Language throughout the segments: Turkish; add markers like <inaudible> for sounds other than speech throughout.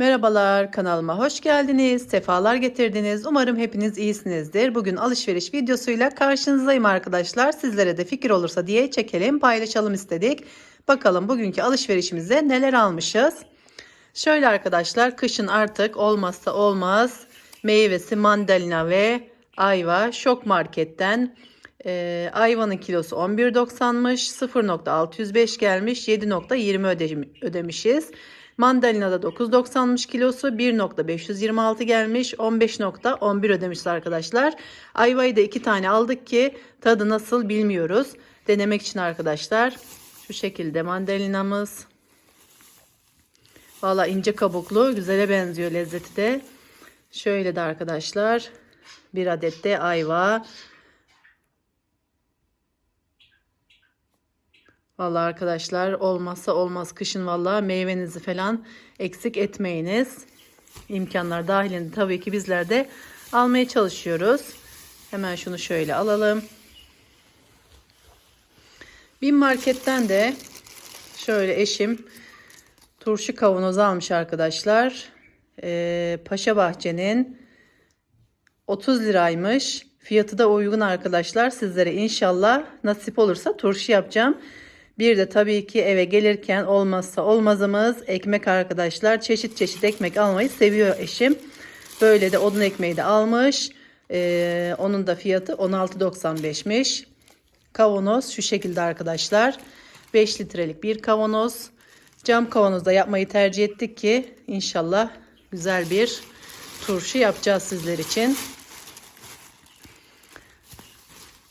Merhabalar kanalıma hoş geldiniz. Sefalar getirdiniz. Umarım hepiniz iyisinizdir. Bugün alışveriş videosuyla karşınızdayım arkadaşlar. Sizlere de fikir olursa diye çekelim, paylaşalım istedik. Bakalım bugünkü alışverişimize neler almışız. Şöyle arkadaşlar kışın artık olmazsa olmaz meyvesi mandalina ve ayva şok marketten e, ayvanın kilosu 11.90'mış 0.605 gelmiş 7.20 ödem- ödemişiz. Mandalina da 9.90'mış kilosu 1.526 gelmiş 15.11 ödemişiz arkadaşlar. Ayvayı da iki tane aldık ki tadı nasıl bilmiyoruz. Denemek için arkadaşlar şu şekilde mandalinamız. Valla ince kabuklu güzele benziyor lezzeti de. Şöyle de arkadaşlar bir adet de ayva. Vallahi arkadaşlar olmazsa olmaz kışın vallahi meyvenizi falan eksik etmeyiniz. İmkanlar dahilinde tabii ki bizler de almaya çalışıyoruz. Hemen şunu şöyle alalım. Bin marketten de şöyle eşim turşu kavanoz almış arkadaşlar. Ee, Paşa Bahçe'nin 30 liraymış. Fiyatı da uygun arkadaşlar. Sizlere inşallah nasip olursa turşu yapacağım. Bir de tabii ki eve gelirken olmazsa olmazımız ekmek arkadaşlar. Çeşit çeşit ekmek almayı seviyor eşim. Böyle de odun ekmeği de almış. Ee, onun da fiyatı 16.95'miş. Kavanoz şu şekilde arkadaşlar. 5 litrelik bir kavanoz. Cam kavanozda yapmayı tercih ettik ki inşallah güzel bir turşu yapacağız sizler için.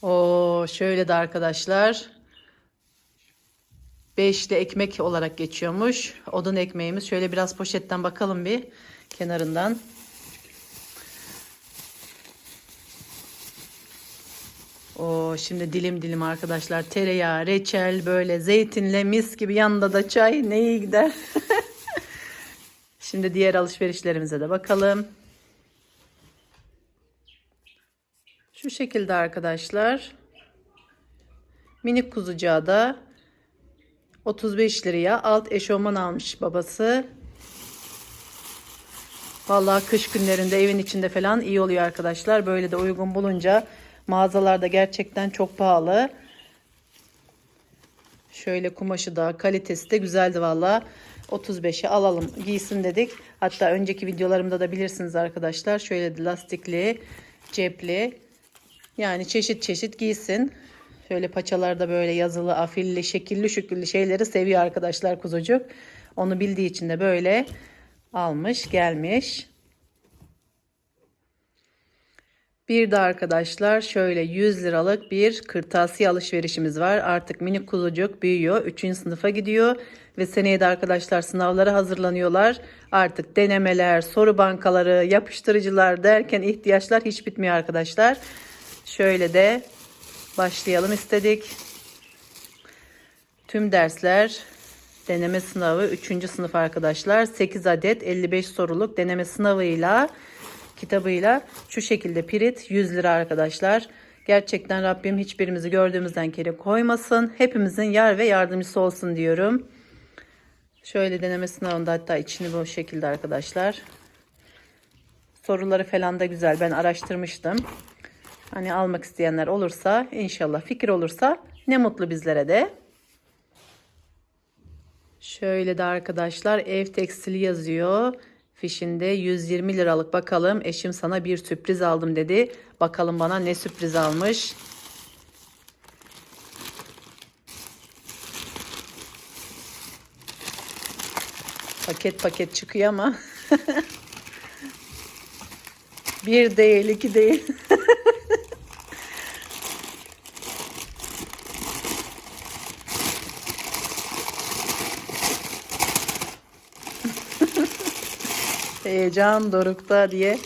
O şöyle de arkadaşlar. Beşli ekmek olarak geçiyormuş. Odun ekmeğimiz. Şöyle biraz poşetten bakalım bir kenarından. O şimdi dilim dilim arkadaşlar tereyağı, reçel böyle zeytinle mis gibi yanında da çay ne iyi gider. <laughs> şimdi diğer alışverişlerimize de bakalım. Şu şekilde arkadaşlar. Minik kuzucağı da 35 liraya alt eşofman almış babası. Vallahi kış günlerinde evin içinde falan iyi oluyor arkadaşlar. Böyle de uygun bulunca mağazalarda gerçekten çok pahalı. Şöyle kumaşı da kalitesi de güzeldi valla. 35'e alalım giysin dedik. Hatta önceki videolarımda da bilirsiniz arkadaşlar. Şöyle de lastikli, cepli. Yani çeşit çeşit giysin. Şöyle paçalarda böyle yazılı, afilli, şekilli şükürlü şeyleri seviyor arkadaşlar kuzucuk. Onu bildiği için de böyle almış gelmiş. Bir de arkadaşlar şöyle 100 liralık bir kırtasiye alışverişimiz var. Artık minik kuzucuk büyüyor. 3. sınıfa gidiyor. Ve seneye de arkadaşlar sınavlara hazırlanıyorlar. Artık denemeler, soru bankaları, yapıştırıcılar derken ihtiyaçlar hiç bitmiyor arkadaşlar. Şöyle de başlayalım istedik. Tüm dersler deneme sınavı 3. sınıf arkadaşlar. 8 adet 55 soruluk deneme sınavıyla kitabıyla şu şekilde pirit 100 lira arkadaşlar. Gerçekten Rabbim hiçbirimizi gördüğümüzden kere koymasın. Hepimizin yar ve yardımcısı olsun diyorum. Şöyle deneme sınavında hatta içini bu şekilde arkadaşlar. Soruları falan da güzel. Ben araştırmıştım. Hani almak isteyenler olursa inşallah fikir olursa ne mutlu bizlere de. Şöyle de arkadaşlar ev tekstili yazıyor. Fişinde 120 liralık bakalım. Eşim sana bir sürpriz aldım dedi. Bakalım bana ne sürpriz almış. Paket paket çıkıyor ama. <laughs> bir değil iki değil. <laughs> Heyecan dorukta diye.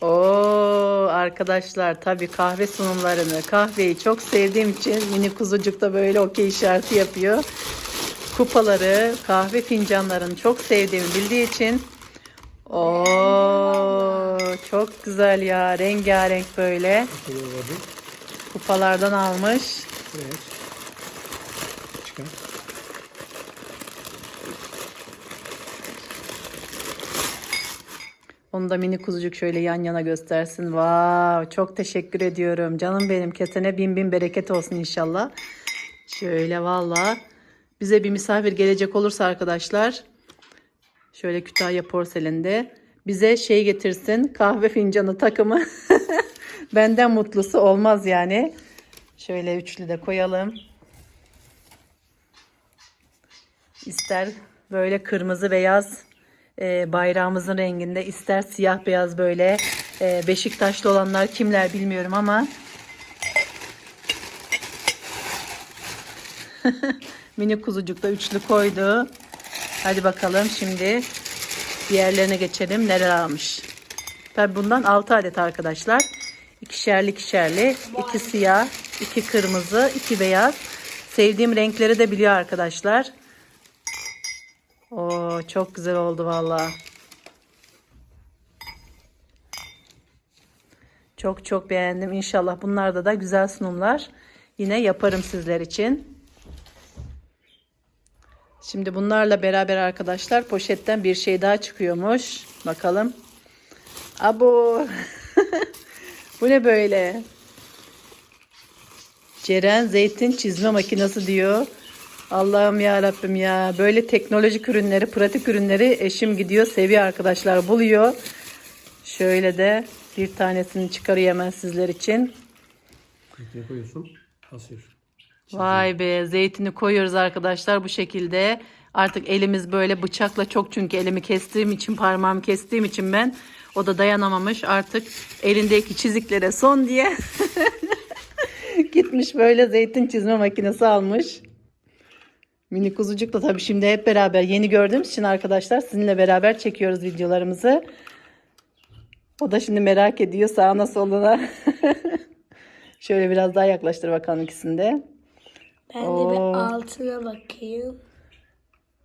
Oo arkadaşlar tabii kahve sunumlarını, kahveyi çok sevdiğim için mini kuzucuk da böyle okey işareti yapıyor. Kupaları, kahve fincanlarını çok sevdiğimi bildiği için Oo çok güzel ya rengarenk böyle kupalardan almış. Evet. Çıkar. Bunu da mini kuzucuk şöyle yan yana göstersin. Wow, çok teşekkür ediyorum. Canım benim kesene bin bin bereket olsun inşallah. Şöyle valla. Bize bir misafir gelecek olursa arkadaşlar. Şöyle Kütahya porselinde. Bize şey getirsin. Kahve fincanı takımı. <laughs> Benden mutlusu olmaz yani. Şöyle üçlü de koyalım. İster böyle kırmızı beyaz e, bayrağımızın renginde ister siyah beyaz böyle e, Beşiktaşlı olanlar kimler bilmiyorum ama <laughs> mini kuzucuk da üçlü koydu. Hadi bakalım şimdi diğerlerine geçelim neler almış. Tabi bundan 6 adet arkadaşlar. İkişerli ikişerli. iki siyah, iki kırmızı, iki beyaz. Sevdiğim renkleri de biliyor arkadaşlar. Oo çok güzel oldu valla. Çok çok beğendim. İnşallah bunlarda da güzel sunumlar yine yaparım sizler için. Şimdi bunlarla beraber arkadaşlar poşetten bir şey daha çıkıyormuş. Bakalım. Abo. <laughs> Bu ne böyle? Ceren zeytin çizme makinesi diyor. Allah'ım ya Rabbim ya. Böyle teknolojik ürünleri, pratik ürünleri eşim gidiyor, seviyor arkadaşlar, buluyor. Şöyle de bir tanesini çıkarıyor hemen sizler için. Ne koyuyorsun? Asıyor. Vay be zeytini koyuyoruz arkadaşlar bu şekilde. Artık elimiz böyle bıçakla çok çünkü elimi kestiğim için parmağımı kestiğim için ben o da dayanamamış artık elindeki çiziklere son diye <laughs> gitmiş böyle zeytin çizme makinesi almış. Mini kuzucuk da tabii şimdi hep beraber yeni gördüğümüz için arkadaşlar sizinle beraber çekiyoruz videolarımızı. O da şimdi merak ediyor sağına soluna. <laughs> Şöyle biraz daha yaklaştır bakalım ikisini de. Ben de Oo. bir altına bakayım.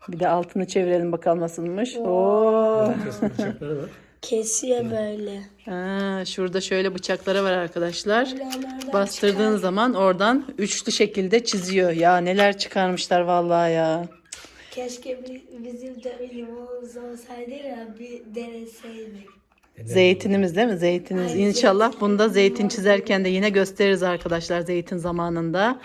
Bir de altını çevirelim bakalım nasılmış. Oo. Bıçakları var. Kesiyor böyle. Ha, şurada şöyle bıçakları var arkadaşlar. Bastırdığın zaman oradan üçlü şekilde çiziyor. Ya neler çıkarmışlar vallahi ya. Keşke bi- bizim de bir limonumuz olsaydı ya bir deneseydik. Zeytinimiz değil mi? Zeytinimiz. Ay, İnşallah bunu da zeytin çizerken de yine gösteririz arkadaşlar zeytin zamanında.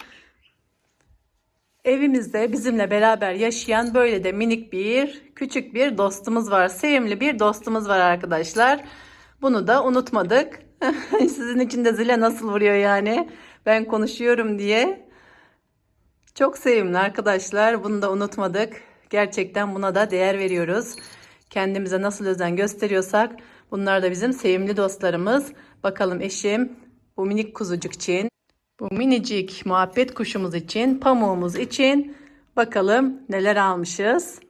Evimizde bizimle beraber yaşayan böyle de minik bir küçük bir dostumuz var. Sevimli bir dostumuz var arkadaşlar. Bunu da unutmadık. <laughs> Sizin için de zile nasıl vuruyor yani? Ben konuşuyorum diye. Çok sevimli arkadaşlar. Bunu da unutmadık. Gerçekten buna da değer veriyoruz. Kendimize nasıl özen gösteriyorsak bunlar da bizim sevimli dostlarımız. Bakalım eşim bu minik kuzucuk için, bu minicik muhabbet kuşumuz için, pamuğumuz için bakalım neler almışız.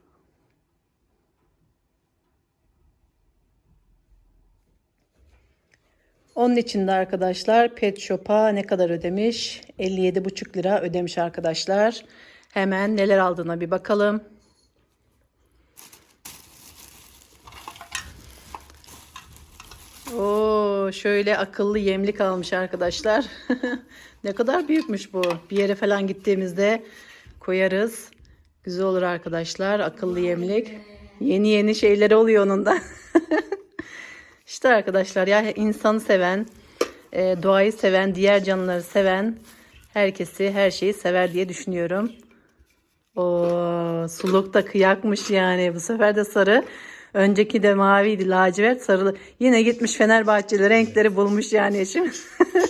Onun için de arkadaşlar Pet Shop'a ne kadar ödemiş? 57,5 lira ödemiş arkadaşlar. Hemen neler aldığına bir bakalım. Oo, şöyle akıllı yemlik almış arkadaşlar. <laughs> ne kadar büyükmüş bu. Bir yere falan gittiğimizde koyarız. Güzel olur arkadaşlar. Akıllı yemlik. Yeni yeni şeyleri oluyor onun da. <laughs> İşte arkadaşlar ya insanı seven, e, doğayı seven, diğer canlıları seven herkesi, her şeyi sever diye düşünüyorum. O suluk da kıyakmış yani. Bu sefer de sarı. Önceki de maviydi, lacivert, sarılı. Yine gitmiş Fenerbahçeli renkleri bulmuş yani eşim.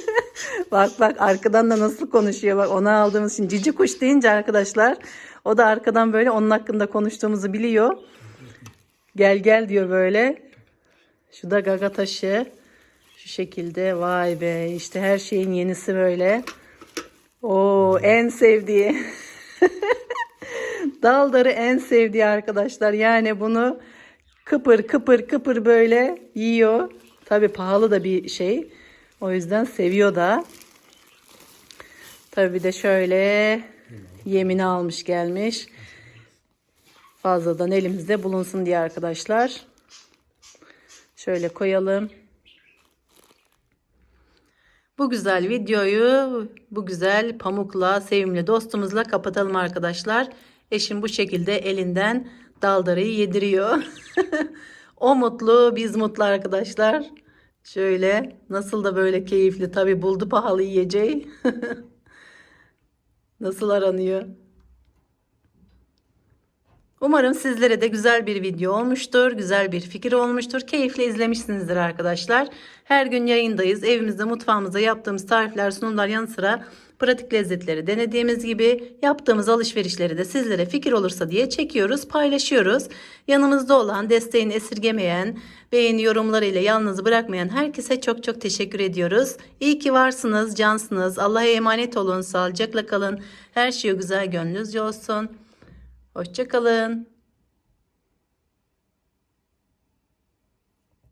<laughs> bak bak arkadan da nasıl konuşuyor. Bak ona aldığımız için cici kuş deyince arkadaşlar o da arkadan böyle onun hakkında konuştuğumuzu biliyor. Gel gel diyor böyle. Şu da gaga taşı. Şu şekilde vay be işte her şeyin yenisi böyle. O en sevdiği. <laughs> Daldarı en sevdiği arkadaşlar. Yani bunu kıpır kıpır kıpır böyle yiyor. Tabi pahalı da bir şey. O yüzden seviyor da. Tabi de şöyle yemini almış gelmiş. Fazladan elimizde bulunsun diye arkadaşlar. Şöyle koyalım. Bu güzel videoyu bu güzel pamukla, sevimli dostumuzla kapatalım arkadaşlar. Eşim bu şekilde elinden daldarıyı yediriyor. <laughs> O mutlu, biz mutlu arkadaşlar. Şöyle nasıl da böyle keyifli tabi buldu pahalı yiyeceği. <laughs> nasıl aranıyor? Umarım sizlere de güzel bir video olmuştur, güzel bir fikir olmuştur. Keyifle izlemişsinizdir arkadaşlar. Her gün yayındayız. Evimizde, mutfağımızda yaptığımız tarifler, sunumlar yanı sıra pratik lezzetleri denediğimiz gibi yaptığımız alışverişleri de sizlere fikir olursa diye çekiyoruz, paylaşıyoruz. Yanımızda olan, desteğini esirgemeyen, beğeni yorumlarıyla yalnız bırakmayan herkese çok çok teşekkür ediyoruz. İyi ki varsınız, cansınız. Allah'a emanet olun, sağlıcakla kalın. Her şey güzel gönlünüzce olsun. Hoşçakalın.